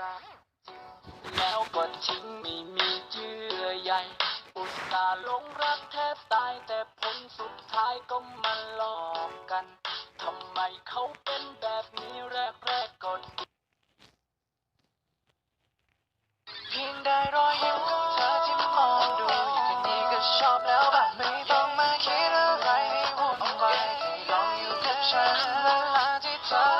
รัแล้วก็ทิ้งไม่มีเยื่อใยอุตส่าห์หลงรักแทบตายแต่ผลสุดท้ายก็มาหลอกกันทำไมเขาเป็นแบบนี้แรกแรกก่อนเพียงได้รอยยิ้มของเธอที่มองดูแค่นี้ก็ชอบแล้วบ้างไม่ต้องมาคิดอะไรให้วุ่นวายแค่ลองอยู่กับฉันเวลาที่เธอ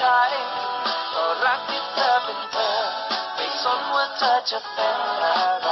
ใจก็รักที่เธอเป็นเธอ ไม่สนว่าเธอจะเป็นอะไร